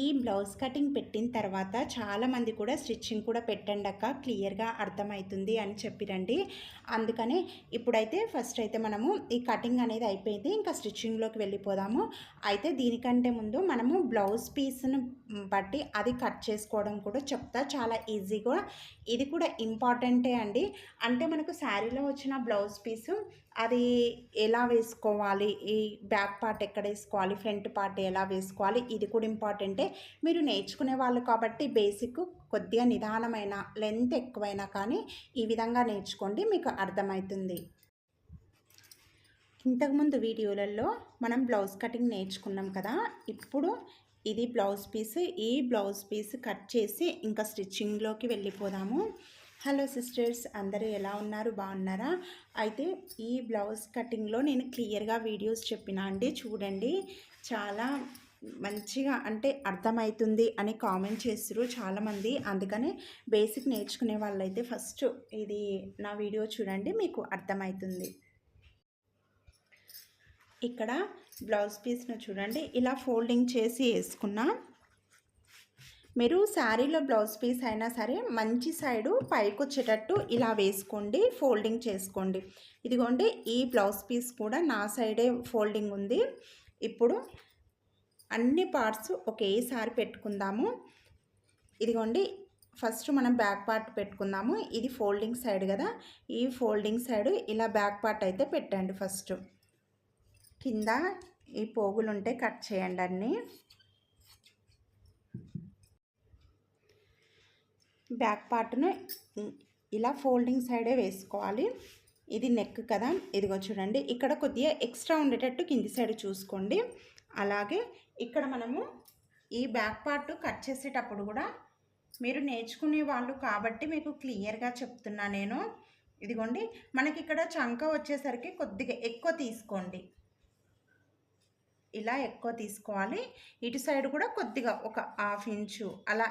ఈ blouse cutting పెట్టిన తర్వాత చాలామంది కూడా స్టిచ్చింగ్ కూడా పెట్టండి అక్క క్లియర్గా అర్థమవుతుంది అని చెప్పిరండి. అందుకనే ఇప్పుడైతే ఫస్ట్ అయితే మనము ఈ కటింగ్ అనేది అయిపోయింది ఇంకా స్టిచ్చింగ్లోకి వెళ్ళిపోదాము. అయితే దీనికంటే ముందు మనము బ్లౌజ్ పీస్ను బట్టి అది కట్ చేసుకోవడం కూడా చెప్తా చాలా ఈజీగా ఇది కూడా ఇంపార్టెంటే అండి. అంటే మనకు శారీలో వచ్చిన బ్లౌజ్ పీసు అది ఎలా వేసుకోవాలి? ఈ బ్యాక్ పార్ట్ ఎక్కడ వేసుకోవాలి? ఫ్రంట్ పార్ట్ ఎలా వేసుకోవాలి? ఇది కూడా ఇంపార్టెంటే. మీరు నేర్చుకునే వాళ్ళు కాబట్టి బేసిక్ కొద్దిగా నిదానమైన లెంత్ ఎక్కువైనా కానీ ఈ విధంగా నేర్చుకోండి మీకు అర్థమవుతుంది. ఇంతకుముందు వీడియోలలో మనం బ్లౌజ్ కటింగ్ నేర్చుకున్నాం కదా. ఇప్పుడు ఇది బ్లౌజ్ పీస్ ఈ బ్లౌజ్ పీస్ కట్ చేసి ఇంకా స్టిచ్చింగ్లోకి వెళ్ళిపోదాము. హలో సిస్టర్స్ అందరూ ఎలా ఉన్నారు? బాగున్నారా? అయితే ఈ బ్లౌజ్ కటింగ్లో నేను క్లియర్గా వీడియోస్ చెప్పిన అండి చూడండి. చాలా మంచిగా అంటే అర్థమవుతుంది అని కామెంట్ చేస్తారు చాలామంది. అందుకనే బేసిక్ నేర్చుకునే వాళ్ళైతే ఫస్ట్ ఇది నా వీడియో చూడండి మీకు అర్థమవుతుంది. ఇక్కడ బ్లౌజ్ పీస్ను చూడండి ఇలా ఫోల్డింగ్ చేసి వేసుకున్నా. మీరు శారీలో బ్లౌజ్ పీస్ అయినా సరే మంచి సైడు పైకి వచ్చేటట్టు ఇలా వేసుకోండి ఫోల్డింగ్ చేసుకోండి. ఇదిగోండి ఈ బ్లౌజ్ పీస్ కూడా నా సైడే ఫోల్డింగ్ ఉంది. ఇప్పుడు అన్ని పార్ట్స్ ఒకేసారి పెట్టుకుందాము. ఇదిగోండి ఫస్ట్ మనం బ్యాక్ పార్ట్ పెట్టుకుందాము. ఇది ఫోల్డింగ్ సైడ్ కదా ఈ ఫోల్డింగ్ సైడ్ ఇలా బ్యాక్ పార్ట్ అయితే పెట్టండి ఫస్ట్. కింద ఈ పోగులు ఉంటే కట్ చేయండి అన్నీ. బ్యాక్ పార్ట్ను ఇలా ఫోల్డింగ్ సైడే వేసుకోవాలి. ఇది నెక్ కదా. ఇదిగో చూడండి. ఇక్కడ కొద్దిగా ఎక్స్ట్రా ఉండేటట్టు కింది సైడ్ చూసుకోండి. అలాగే ఇక్కడ మనము ఈ బ్యాక్ పార్ట్ కట్ చేసేటప్పుడు కూడా మీరు నేర్చుకునే వాళ్ళు కాబట్టి మీకు క్లియర్గా చెప్తున్నా నేను. ఇదిగోండి. మనకి ఇక్కడ చంక వచ్చేసరికి కొద్దిగా ఎక్కువ తీసుకోండి. ఇలా ఎక్కువ తీసుకోవాలి. ఇటు సైడ్ కూడా కొద్దిగా ఒక హాఫ్ ఇంచు అలా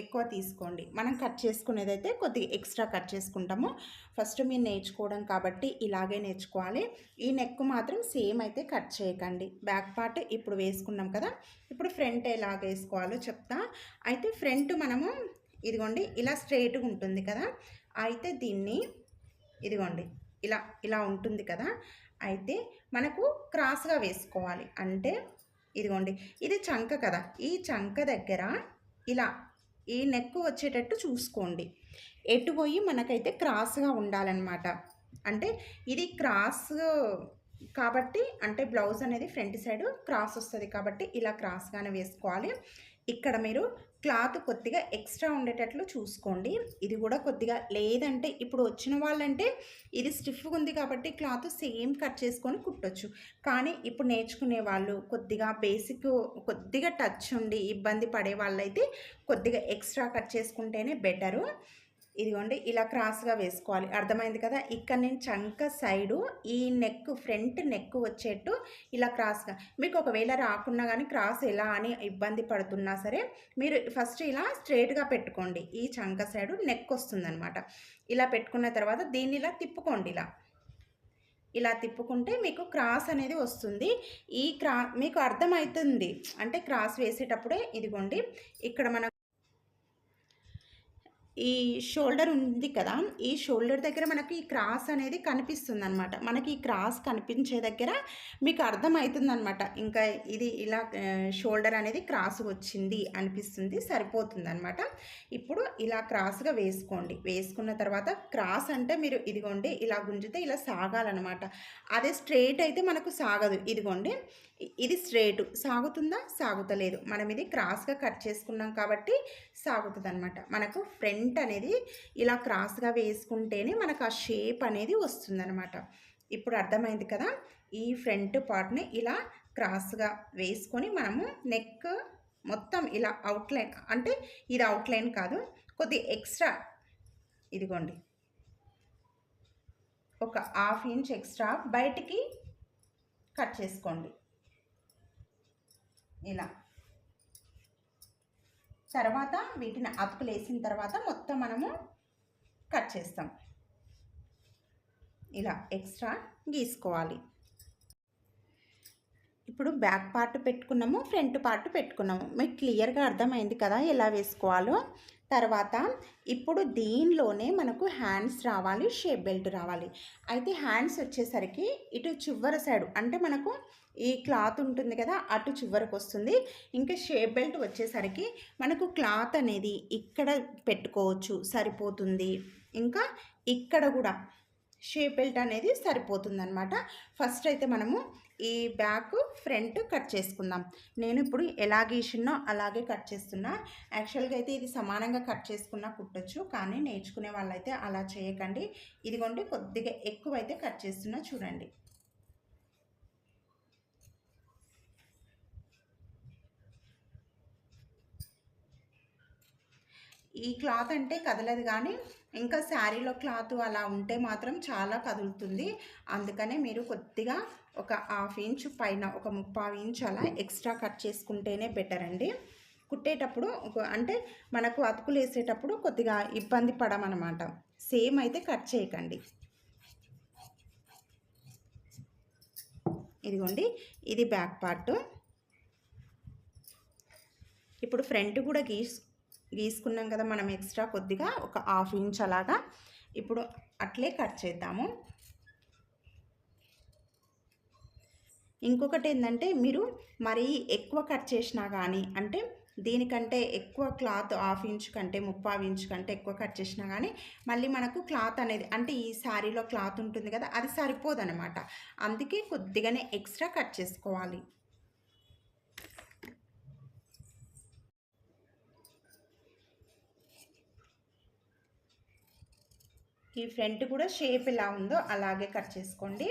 ఎక్కువ తీసుకోండి. మనం కట్ చేసుకునేదైతే కొద్దిగా ఎక్స్ట్రా కట్ చేసుకుంటాము. ఫస్ట్ మీరు నేర్చుకోవడం కాబట్టి ఇలాగే నేర్చుకోవాలి. ఈ నెక్ మాత్రం సేమ్ అయితే కట్ చేయకండి. బ్యాక్ పార్ట్ ఇప్పుడు వేసుకున్నాం కదా ఇప్పుడు ఫ్రంట్ ఎలాగ వేసుకోవాలో చెప్తా. అయితే ఫ్రంట్ మనము ఇదిగోండి ఇలా స్ట్రైట్గా ఉంటుంది కదా అయితే దీన్ని ఇదిగోండి ఇలా ఇలా ఉంటుంది కదా. అయితే మనకు క్రాస్గా వేసుకోవాలి. అంటే ఇదిగోండి ఇది చంక కదా. ఈ చంక దగ్గర ఇలా ఈ నెక్ వచ్చేటట్టు చూసుకోండి. ఎటు పోయి మనకైతే క్రాస్గా ఉండాలన్నమాట. అంటే ఇది క్రాస్ కాబట్టి అంటే బ్లౌజ్ అనేది ఫ్రంట్ సైడ్ క్రాస్ వస్తుంది కాబట్టి ఇలా క్రాస్గానే వేసుకోవాలి. ఇక్కడ మీరు క్లాత్ కొద్దిగా ఎక్స్ట్రా ఉండేటట్లు చూసుకోండి. ఇది కూడా కొద్దిగా లేదంటే ఇప్పుడు వచ్చిన వాళ్ళంటే ఇది స్టిఫ్గా ఉంది కాబట్టి క్లాత్ సేమ్ కట్ చేసుకొని కుట్టొచ్చు. కానీ ఇప్పుడు నేర్చుకునే వాళ్ళు కొద్దిగా బేసిక్ కొద్దిగా టచ్ ఉండి ఇబ్బంది పడే వాళ్ళైతే కొద్దిగా ఎక్స్ట్రా కట్ చేసుకుంటేనే బెటరు. ఇదిగోండి ఇలా క్రాస్గా వేసుకోవాలి. అర్థమైంది కదా? ఇక్కడ నేను చంక సైడు ఈ నెక్ ఫ్రంట్ నెక్ వచ్చేట్టు ఇలా క్రాస్గా. మీకు ఒకవేళ రాకున్నా కానీ క్రాస్ ఎలా అని ఇబ్బంది పడుతున్నా సరే మీరు ఫస్ట్ ఇలా స్ట్రేట్గా పెట్టుకోండి. ఈ చంక సైడు నెక్ వస్తుందనమాట ఇలా పెట్టుకున్న తర్వాత దీన్ని ఇలా తిప్పుకోండి ఇలా. ఇలా తిప్పుకుంటే మీకు క్రాస్ అనేది వస్తుంది. ఈ క్రా మీకు అర్థమవుతుంది అంటే క్రాస్ వేసేటప్పుడే ఇదిగోండి ఇక్కడ మన ఈ షోల్డర్ ఉంది కదా ఈ షోల్డర్ దగ్గర మనకి ఈ క్రాస్ అనేది కనిపిస్తుంది అనమాట మనకి ఈ క్రాస్ కనిపించే దగ్గర మీకు అర్థమవుతుంది అనమాట ఇంకా ఇది ఇలా షోల్డర్ అనేది క్రాస్ వచ్చింది అనిపిస్తుంది సరిపోతుంది అనమాట ఇప్పుడు ఇలా క్రాస్గా వేసుకోండి. వేసుకున్న తర్వాత క్రాస్ అంటే మీరు ఇదిగోండి ఇలా గుంజితే ఇలా సాగాలన్నమాట. అదే స్ట్రేట్ అయితే మనకు సాగదు. ఇదిగోండి ఇది స్ట్రేటు. సాగుతుందా? సాగుతలేదు. మనం ఇది క్రాస్గా కట్ చేసుకున్నాం కాబట్టి సాగుతుంది అనమాట మనకు ఫ్రంట్ అనేది ఇలా క్రాస్గా వేసుకుంటేనే మనకు ఆ షేప్ అనేది వస్తుందన్నమాట. ఇప్పుడు అర్థమైంది కదా? ఈ ఫ్రంట్ పార్ట్ని ఇలా క్రాస్గా వేసుకొని మనము నెక్ మొత్తం ఇలా అవుట్లైన్ అంటే ఇది అవుట్లైన్ కాదు కొద్ది ఎక్స్ట్రా ఇదిగోండి. ఒక హాఫ్ ఇంచ్ ఎక్స్ట్రా బయటికి కట్ చేసుకోండి. ఇలా. తర్వాత వీటిని అతుకులు వేసిన తర్వాత మొత్తం మనము కట్ చేస్తాం. ఇలా ఎక్స్ట్రా గీసుకోవాలి. ఇప్పుడు బ్యాక్ పార్ట్ పెట్టుకున్నాము ఫ్రంట్ పార్ట్ పెట్టుకున్నాము. మీకు క్లియర్గా అర్థమైంది కదా ఎలా వేసుకోవాలో. తర్వాత ఇప్పుడు దీనిలోనే మనకు హ్యాండ్స్ రావాలి షేప్ బెల్ట్ రావాలి. అయితే హ్యాండ్స్ వచ్చేసరికి ఇటు చివరి సైడ్ అంటే మనకు ఈ క్లాత్ ఉంటుంది కదా అటు చివరికి వస్తుంది. ఇంకా షేప్ బెల్ట్ వచ్చేసరికి మనకు క్లాత్ అనేది ఇక్కడ పెట్టుకోవచ్చు సరిపోతుంది. ఇంకా ఇక్కడ కూడా షేప్ బెల్ట్ అనేది సరిపోతుంది అనమాట ఫస్ట్ అయితే మనము ఈ బ్యాక్ ఫ్రంట్ కట్ చేసుకుందాం. నేను ఇప్పుడు ఎలా గీసినో అలాగే కట్ చేస్తున్నా. యాక్చువల్గా అయితే ఇది సమానంగా కట్ చేసుకున్నా కుట్టచ్చు కానీ నేర్చుకునే వాళ్ళైతే అలా చేయకండి. ఇదిగోండి కొద్దిగా ఎక్కువ అయితే కట్ చేస్తున్నా చూడండి. ఈ క్లాత్ అంటే కదలదు కానీ ఇంకా శారీలో క్లాత్ అలా ఉంటే మాత్రం చాలా కదులుతుంది. అందుకనే మీరు కొద్దిగా ఒక హాఫ్ ఇంచ్ పైన ఒక ముప్పావు ఇంచ్ అలా ఎక్స్ట్రా కట్ చేసుకుంటేనే బెటర్ అండి. కుట్టేటప్పుడు అంటే మనకు అతుకులు వేసేటప్పుడు కొద్దిగా ఇబ్బంది పడమన్నమాట సేమ్ అయితే కట్ చేయకండి. ఇదిగోండి ఇది బ్యాక్ పార్ట్. ఇప్పుడు ఫ్రంట్ కూడా గీస్ తీసుకున్నాం కదా మనం ఎక్స్ట్రా కొద్దిగా ఒక హాఫ్ ఇంచ్ అలాగా. ఇప్పుడు అట్లే కట్ చేద్దాము. ఇంకొకటి ఏంటంటే మీరు మరీ ఎక్కువ కట్ చేసినా కానీ అంటే దీనికంటే ఎక్కువ క్లాత్ హాఫ్ ఇంచ్ కంటే ముప్పావు ఇంచ్ కంటే ఎక్కువ కట్ చేసినా కానీ మళ్ళీ మనకు క్లాత్ అనేది అంటే ఈ శారీలో క్లాత్ ఉంటుంది కదా అది సరిపోదనమాట. అందుకే కొద్దిగానే ఎక్స్ట్రా కట్ చేసుకోవాలి. ఈ ఫ్రంట్ కూడా షేప్ ఎలా ఉందో అలాగే కట్ చేసుకోండి.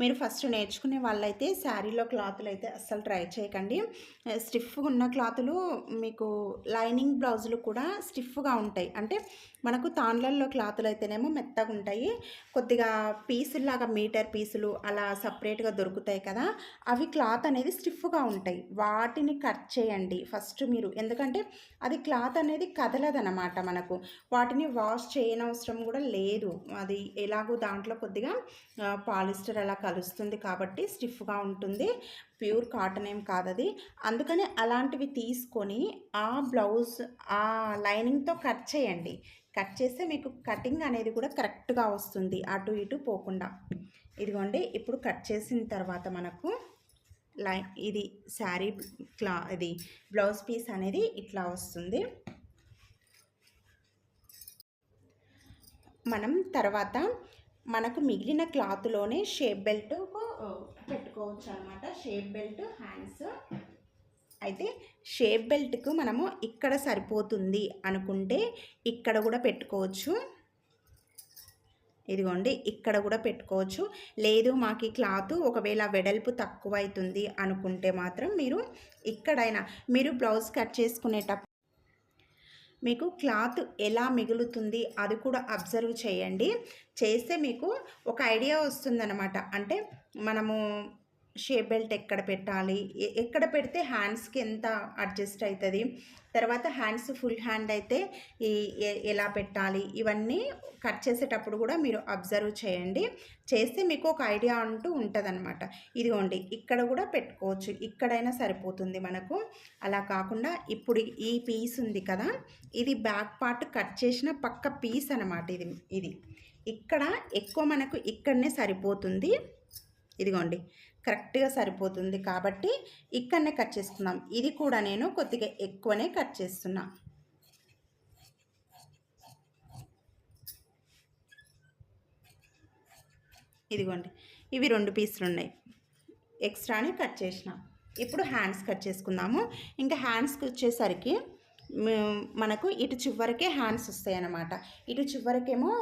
మీరు ఫస్ట్ నేర్చుకునే వాళ్ళైతే శారీలో క్లాతులు అయితే అస్సలు ట్రై చేయకండి. స్టిఫ్గా ఉన్న క్లాతులు మీకు లైనింగ్ బ్లౌజులు కూడా స్టిఫ్గా ఉంటాయి. అంటే మనకు తాన్లల్లో క్లాతులు అయితేనేమో మెత్తగా ఉంటాయి. కొద్దిగా పీసుల్లాగా మీటర్ పీసులు అలా సపరేట్గా దొరుకుతాయి కదా. అవి క్లాత్ అనేది స్టిఫ్గా ఉంటాయి. వాటిని కట్ చేయండి ఫస్ట్ మీరు. ఎందుకంటే అది క్లాత్ అనేది కదలదనమాట మనకు. వాటిని వాష్ చేయనవసరం కూడా లేదు. అది ఎలాగో దాంట్లో కొద్దిగా పాలిస్టర్ అలా కలుస్తుంది కాబట్టి స్టిఫ్గా ఉంటుంది. ప్యూర్ కాటన్ ఏం కాదది. అందుకని అలాంటివి తీసుకొని ఆ బ్లౌజ్ ఆ లైనింగ్తో కట్ చేయండి. కట్ చేస్తే మీకు కటింగ్ అనేది కూడా కరెక్ట్గా వస్తుంది. అటు ఇటు పోకుండా. ఇదిగోండి ఇప్పుడు కట్ చేసిన తర్వాత మనకు లై ఇది శారీ క్లా ఇది బ్లౌజ్ పీస్ అనేది ఇట్లా వస్తుంది. మనం తర్వాత మనకు మిగిలిన క్లాత్లోనే షేప్ బెల్ట్ పెట్టుకోవచ్చు అనమాట షేప్ బెల్ట్ హ్యాండ్స్. అయితే షేప్ బెల్ట్కు మనము ఇక్కడ సరిపోతుంది అనుకుంటే ఇక్కడ కూడా పెట్టుకోవచ్చు. ఇదిగోండి ఇక్కడ కూడా పెట్టుకోవచ్చు. లేదు మాకు ఈ క్లాత్ ఒకవేళ వెడల్పు తక్కువ అవుతుంది అనుకుంటే మాత్రం మీరు ఇక్కడైనా మీరు బ్లౌజ్ కట్ చేసుకునేటప్పుడు మీకు క్లాత్ ఎలా మిగులుతుంది అది కూడా అబ్జర్వ్ చేయండి. చేస్తే మీకు ఒక ఐడియా వస్తుందన్నమాట. అంటే మనము షేప్ బెల్ట్ ఎక్కడ పెట్టాలి? ఎక్కడ పెడితే హ్యాండ్స్కి ఎంత అడ్జస్ట్ అవుతుంది తర్వాత హ్యాండ్స్ ఫుల్ హ్యాండ్ అయితే ఈ ఎలా పెట్టాలి ఇవన్నీ కట్ చేసేటప్పుడు కూడా మీరు అబ్జర్వ్ చేయండి. చేస్తే మీకు ఒక ఐడియా అంటూ ఉంటుందన్నమాట. ఇదిగోండి ఇక్కడ కూడా పెట్టుకోవచ్చు. ఇక్కడైనా సరిపోతుంది మనకు. అలా కాకుండా ఇప్పుడు ఈ పీస్ ఉంది కదా ఇది బ్యాక్ పార్ట్ కట్ చేసిన పక్క పీస్ అనమాట ఇది ఇది. ఇక్కడ ఎక్కువ మనకు ఇక్కడనే సరిపోతుంది. ఇదిగోండి కరెక్ట్గా సరిపోతుంది కాబట్టి ఇక్కడనే కట్ చేసుకుందాం. ఇది కూడా నేను కొద్దిగా ఎక్కువనే కట్ చేస్తున్నా. ఇదిగోండి. ఇవి రెండు పీసులు ఉన్నాయి. ఎక్స్ట్రానే కట్ చేసిన. ఇప్పుడు హ్యాండ్స్ కట్ చేసుకుందాము. ఇంకా హ్యాండ్స్కి వచ్చేసరికి మనకు ఇటు చివరికే హ్యాండ్స్ వస్తాయి అన్నమాట ఇటు చివరికేమో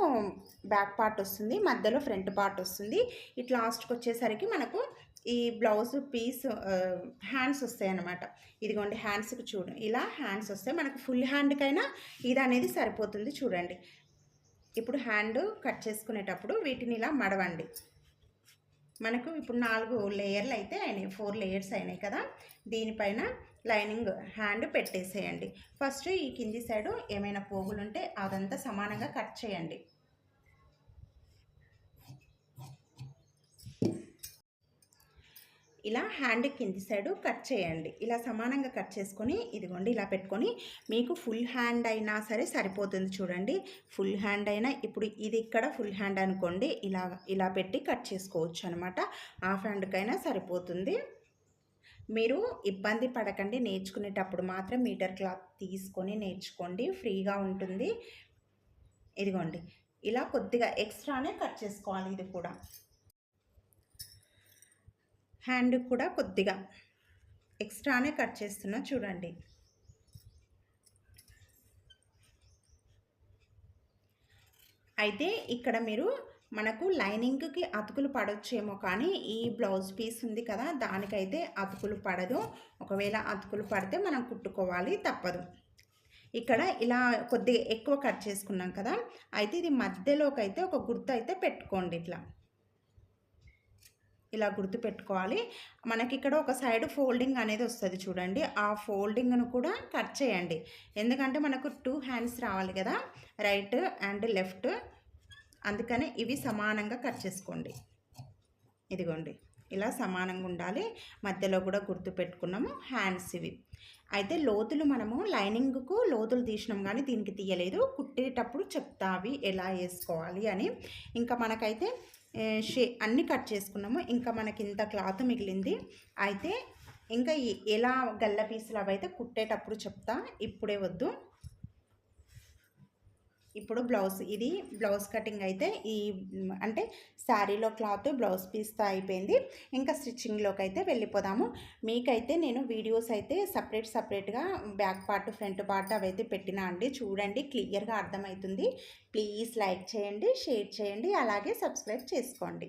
బ్యాక్ పార్ట్ వస్తుంది మధ్యలో ఫ్రంట్ పార్ట్ వస్తుంది. ఇటు లాస్ట్కి వచ్చేసరికి మనకు ఈ బ్లౌజ్ పీస్ హ్యాండ్స్ వస్తాయి అన్నమాట ఇదిగోండి హ్యాండ్స్కి చూడు. ఇలా హ్యాండ్స్ వస్తాయి. మనకు ఫుల్ హ్యాండ్కైనా ఇది అనేది సరిపోతుంది చూడండి. ఇప్పుడు హ్యాండ్ కట్ చేసుకునేటప్పుడు వీటిని ఇలా మడవండి. మనకు ఇప్పుడు నాలుగు లేయర్లు అయితే అయినాయి. ఫోర్ లేయర్స్ అయినాయి కదా. దీనిపైన లైనింగ్ హ్యాండ్ పెట్టేసేయండి. ఫస్ట్ ఈ కింది సైడు ఏమైనా పోగులు ఉంటే అదంతా సమానంగా కట్ చేయండి. ఇలా హ్యాండ్ కింది సైడు కట్ చేయండి. ఇలా సమానంగా కట్ చేసుకొని ఇదిగోండి ఇలా పెట్టుకొని మీకు ఫుల్ హ్యాండ్ అయినా సరే సరిపోతుంది చూడండి. ఫుల్ హ్యాండ్ అయినా ఇప్పుడు ఇది ఇక్కడ ఫుల్ హ్యాండ్ అనుకోండి ఇలా ఇలా పెట్టి కట్ చేసుకోవచ్చు అనమాట హాఫ్ హ్యాండ్కైనా సరిపోతుంది. మీరు ఇబ్బంది పడకండి. నేర్చుకునేటప్పుడు మాత్రం మీటర్ క్లాత్ తీసుకొని నేర్చుకోండి. ఫ్రీగా ఉంటుంది. ఇదిగోండి. ఇలా కొద్దిగా ఎక్స్ట్రానే కట్ చేసుకోవాలి ఇది కూడా. హ్యాండ్ కూడా కొద్దిగా ఎక్స్ట్రానే కట్ చేస్తున్నా చూడండి. అయితే ఇక్కడ మీరు మనకు లైనింగ్కి అతుకులు పడొచ్చేమో కానీ ఈ బ్లౌజ్ పీస్ ఉంది కదా దానికైతే అతుకులు పడదు. ఒకవేళ అతుకులు పడితే మనం కుట్టుకోవాలి తప్పదు. ఇక్కడ ఇలా కొద్దిగా ఎక్కువ కట్ చేసుకున్నాం కదా అయితే ఇది మధ్యలోకి అయితే ఒక గుర్తు అయితే పెట్టుకోండి ఇట్లా. ఇలా గుర్తు పెట్టుకోవాలి మనకి ఇక్కడ ఒక సైడ్ ఫోల్డింగ్ అనేది వస్తుంది చూడండి. ఆ ఫోల్డింగ్ను కూడా కట్ చేయండి. ఎందుకంటే మనకు టూ హ్యాండ్స్ రావాలి కదా. Right and left. అందుకని ఇవి సమానంగా కట్ చేసుకోండి. ఇదిగోండి. ఇలా సమానంగా ఉండాలి. మధ్యలో కూడా గుర్తు పెట్టుకున్నాము హ్యాండ్స్ ఇవి. అయితే లోతులు మనము లైనింగ్కు లోతులు తీసినాం కానీ దీనికి తీయలేదు. కుట్టేటప్పుడు చెప్తా అవి ఎలా వేసుకోవాలి అని. ఇంకా మనకైతే షే అన్నీ కట్ చేసుకున్నాము. ఇంకా మనకి ఇంత క్లాత్ మిగిలింది. అయితే ఇంకా ఎలా గల్ల పీసులు అవైతే కుట్టేటప్పుడు చెప్తా. ఇప్పుడే వద్దు. ఇప్పుడు బ్లౌజ్ ఇది బ్లౌజ్ కటింగ్ అయితే ఈ అంటే శారీలో క్లాత్ బ్లౌజ్ పీస్తో అయిపోయింది. ఇంకా స్టిచ్చింగ్లోకి అయితే వెళ్ళిపోదాము. మీకైతే నేను వీడియోస్ అయితే సపరేట్ సపరేట్గా బ్యాక్ పార్ట్ ఫ్రంట్ పార్ట్ అవైతే పెట్టినా అండి. చూడండి క్లియర్గా అర్థమవుతుంది. ప్లీజ్ లైక్ చేయండి షేర్ చేయండి అలాగే సబ్స్క్రైబ్ చేసుకోండి.